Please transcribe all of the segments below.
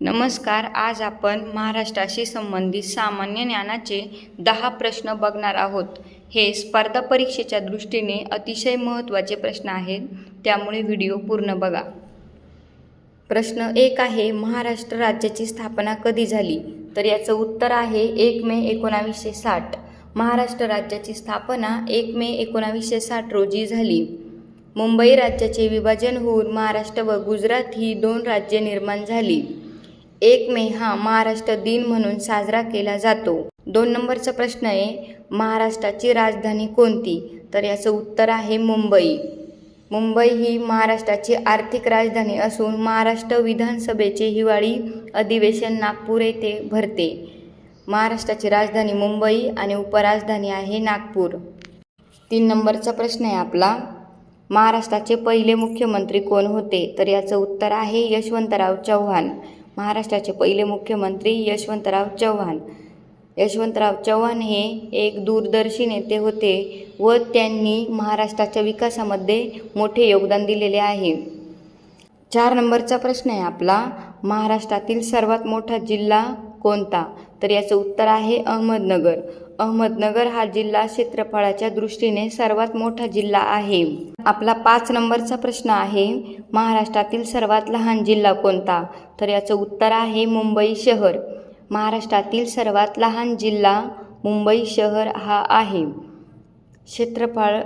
नमस्कार आज आपण महाराष्ट्राशी संबंधित सामान्य ज्ञानाचे दहा प्रश्न बघणार आहोत. हे स्पर्धा परीक्षेच्या दृष्टीने अतिशय महत्त्वाचे प्रश्न आहेत त्यामुळे व्हिडिओ पूर्ण बघा. प्रश्न एक आहे महाराष्ट्र राज्याची स्थापना कधी झाली? तर याचं उत्तर आहे एक मे एकोणावीसशे साठ. महाराष्ट्र राज्याची स्थापना एक मे एकोणावीसशे साठ रोजी झाली. मुंबई राज्याचे विभाजन होऊन महाराष्ट्र व गुजरात ही दोन राज्ये निर्माण झाली. एक मे हा महाराष्ट्र दिन म्हणून साजरा केला जातो. दोन नंबरचा प्रश्न आहे महाराष्ट्राची राजधानी कोणती? तर याचं उत्तर आहे मुंबई. मुंबई ही महाराष्ट्राची आर्थिक राजधानी असून महाराष्ट्र विधानसभेचे हिवाळी अधिवेशन नागपूर येथे भरते. महाराष्ट्राची राजधानी मुंबई आणि उपराजधानी आहे नागपूर. तीन नंबरचा प्रश्न आहे आपला महाराष्ट्राचे पहिले मुख्यमंत्री कोण होते? तर याचं उत्तर आहे यशवंतराव चव्हाण. महाराष्ट्राचे पहिले मुख्यमंत्री यशवंतराव चव्हाण. यशवंतराव चव्हाण हे एक दूरदर्शी नेते होते व त्यांनी महाराष्ट्राच्या विकासामध्ये मोठे योगदान दिलेले आहे. चार नंबरचा प्रश्न आहे आपला महाराष्ट्रातील सर्वात मोठा जिल्हा कोणता? तर याचं उत्तर आहे अहमदनगर. अहमदनगर हा जिल्हा क्षेत्रफळाच्या दृष्टीने सर्वात मोठा जिल्हा आहे. आपला पाच नंबरचा प्रश्न आहे महाराष्ट्रातील सर्वात लहान जिल्हा कोणता? तर याचं उत्तर आहे मुंबई शहर. महाराष्ट्रातील सर्वात लहान जिल्हा मुंबई शहर हा आहे. क्षेत्रफळ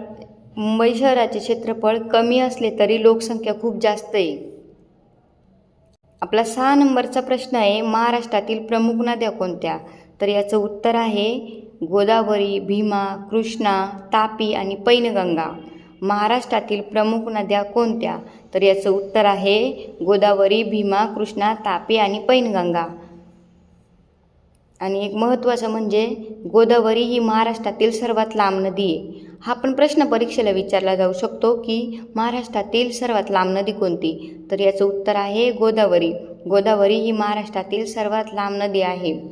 मुंबई शहराचे क्षेत्रफळ कमी असले तरी लोकसंख्या खूप जास्त आहे. आपला सहा नंबरचा प्रश्न आहे महाराष्ट्रातील प्रमुख नद्या कोणत्या? तर याचं उत्तर आहे गोदावरी भीमा कृष्णा तापी आणि पैनगंगा. महाराष्ट्रातील प्रमुख नद्या कोणत्या? तर याचं उत्तर आहे गोदावरी भीमा कृष्णा तापी आणि पैनगंगा. आणि एक महत्त्वाचं म्हणजे गोदावरी ही महाराष्ट्रातील सर्वात लांब नदी आहे. हा पण प्रश्न परीक्षेला विचारला जाऊ शकतो की महाराष्ट्रातील सर्वात लांब नदी कोणती? तर याचं उत्तर आहे गोदावरी. गोदावरी ही महाराष्ट्रातील सर्वात लांब नदी आहे.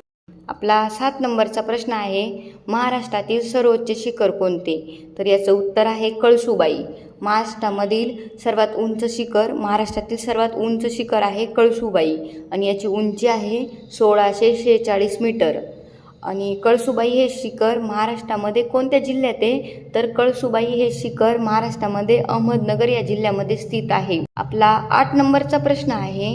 आपला सात नंबरचा प्रश्न आहे महाराष्ट्रातील सर्वोच्च शिखर कोणते? तर याचं उत्तर आहे कळसुबाई. महाराष्ट्रामधील सर्वात उंच शिखर महाराष्ट्रातील सर्वात उंच शिखर आहे कळसुबाई. आणि याची उंची आहे सोळाशे शेहेचाळीस मीटर. आणि कळसुबाई हे शिखर महाराष्ट्रामध्ये कोणत्या जिल्ह्यात आहे? तर कळसुबाई हे शिखर महाराष्ट्रामध्ये अहमदनगर या जिल्ह्यामध्ये स्थित आहे. आपला आठ नंबरचा प्रश्न आहे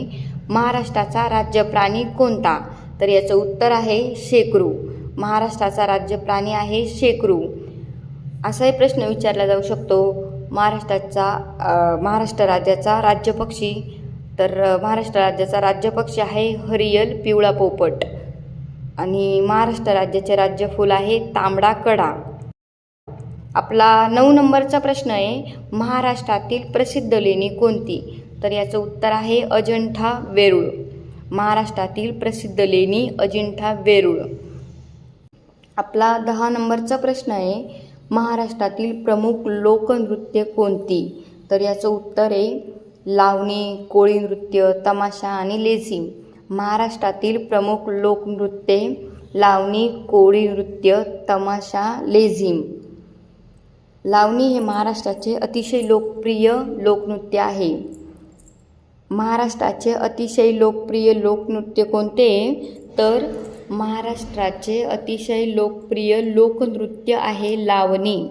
महाराष्ट्राचा राज्य प्राणी कोणता? तर याचं उत्तर आहे शेकरू. महाराष्ट्राचा राज्य प्राणी आहे शेकरू. असाही प्रश्न विचारला जाऊ शकतो. महाराष्ट्राचा महाराष्ट्र राज्याचा राज्यपक्षी तर महाराष्ट्र राज्याचा राज्यपक्षी आहे हरियल पिवळा पोपट. आणि महाराष्ट्र राज्याचे राज्यफूल आहे तांबडा कडा. आपला नऊ नंबरचा प्रश्न आहे महाराष्ट्रातील प्रसिद्ध लेणी कोणती? तर याचं उत्तर आहे अजंठा वेरूळ. महाराष्ट्रातील प्रसिद्ध लेणी अजिंठा वेरूळ. आपला दहा नंबरचा प्रश्न आहे महाराष्ट्रातील प्रमुख लोकनृत्य कोणती? तर याचं उत्तर आहे लावणी कोळी नृत्य तमाशा आणि लेझिम. महाराष्ट्रातील प्रमुख लोकनृत्ये लावणी कोळी नृत्य तमाशा लेझिम. लावणी हे महाराष्ट्राचे अतिशय लोकप्रिय लोकनृत्य आहे. महाराष्ट्राचे अतिशय लोकप्रिय लोकनृत्य कोणते? तर महाराष्ट्राचे अतिशय लोकप्रिय लोकनृत्य आहे लावणी.